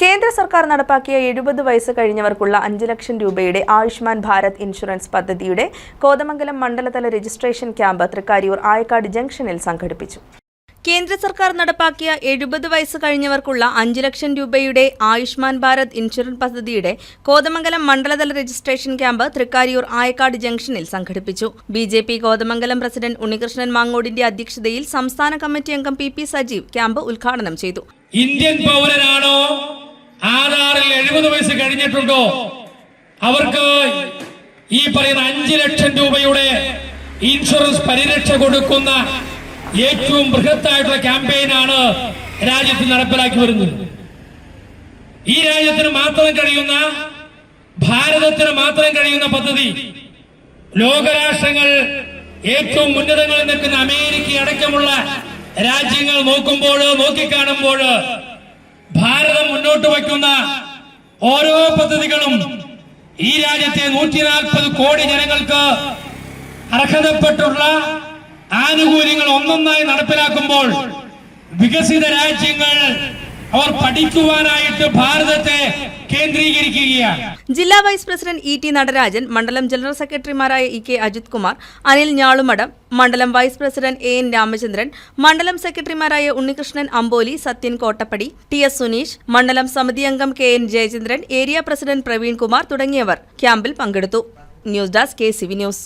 കേന്ദ്ര സർക്കാർ നടപ്പാക്കിയ എഴുപത് വയസ്സ് കഴിഞ്ഞവർക്കുള്ള അഞ്ച് ലക്ഷം രൂപയുടെ ആയുഷ്മാൻ ഭാരത് ഇൻഷുറൻസ് പദ്ധതിയുടെ കോതമംഗലം മണ്ഡലതല രജിസ്ട്രേഷൻ ക്യാമ്പ് തൃക്കാരിയൂർ ആയക്കാട് ജംഗ്ഷനിൽ സംഘടിപ്പിച്ചു. കേന്ദ്ര സർക്കാർ നടപ്പാക്കിയ എഴുപത് വയസ്സ് കഴിഞ്ഞവർക്കുള്ള അഞ്ച് ലക്ഷം രൂപയുടെ ആയുഷ്മാൻ ഭാരത് ഇൻഷുറൻസ് പദ്ധതിയുടെ കോതമംഗലം മണ്ഡലതല രജിസ്ട്രേഷൻ ക്യാമ്പ് തൃക്കാരിയൂർ ആയക്കാട് ജംഗ്ഷനിൽ സംഘടിപ്പിച്ചു. B J P Kothamangalam president Unnikrishnan മാങ്ങോടിന്റെ അധ്യക്ഷതയിൽ സംസ്ഥാന കമ്മിറ്റി അംഗം പി പി സജീവ് ക്യാമ്പ് ഉദ്ഘാടനം ചെയ്തു. ഇന്ത്യൻ പൗരനാണോ കഴിഞ്ഞിട്ടുണ്ടോ? അവർക്ക് ഈ പറയുന്ന അഞ്ചു ലക്ഷം രൂപയുടെ ഇൻഷുറൻസ് പരിരക്ഷ കൊടുക്കുന്ന ഏറ്റവും ബൃഹത്തായിട്ടുള്ള ക്യാമ്പയിനാണ് രാജ്യത്ത് നടപ്പിലാക്കി വരുന്നത്. ഈ രാജ്യത്തിന് മാത്രം കഴിയുന്ന ഭാരതത്തിന് മാത്രം കഴിയുന്ന പദ്ധതി ലോകരാഷ്ട്രങ്ങൾ ഏറ്റവും ഉന്നതങ്ങളിൽ നിൽക്കുന്ന അമേരിക്ക അടക്കമുള്ള രാജ്യങ്ങൾ നോക്കുമ്പോൾ നോക്കിക്കാണുമ്പോൾ ഭാരതം മുന്നോട്ട് വയ്ക്കുന്ന ഓരോ പദ്ധതികളും ഈ രാജ്യത്തെ നൂറ്റി നാൽപ്പത് കോടി ജനങ്ങൾക്ക് അർഹതപ്പെട്ടുള്ള ആനുകൂല്യങ്ങൾ ഒന്നൊന്നായി നടപ്പിലാക്കുമ്പോൾ വികസിത രാജ്യങ്ങൾ അവർ പഠിക്കുവാനായിട്ട് ഭാരതത്തെ ജില്ലാ vice president E T Natarajan മണ്ഡലം ജനറൽ സെക്രട്ടറിമാരായ ഇ കെ അജിത് കുമാർ അനിൽ ഞാളുമടം മണ്ഡലം vice president A N Ramachandran മണ്ഡലം സെക്രട്ടറിമാരായ ഉണ്ണികൃഷ്ണൻ അമ്പോലി സത്യൻ കോട്ടപ്പടി ടി എസ് സുനീഷ് മണ്ഡലം സമിതി അംഗം K N Jayachandran area president Praveen Kumar തുടങ്ങിയവർ ക്യാമ്പിൽ പങ്കെടുത്തു. News desk K C V news.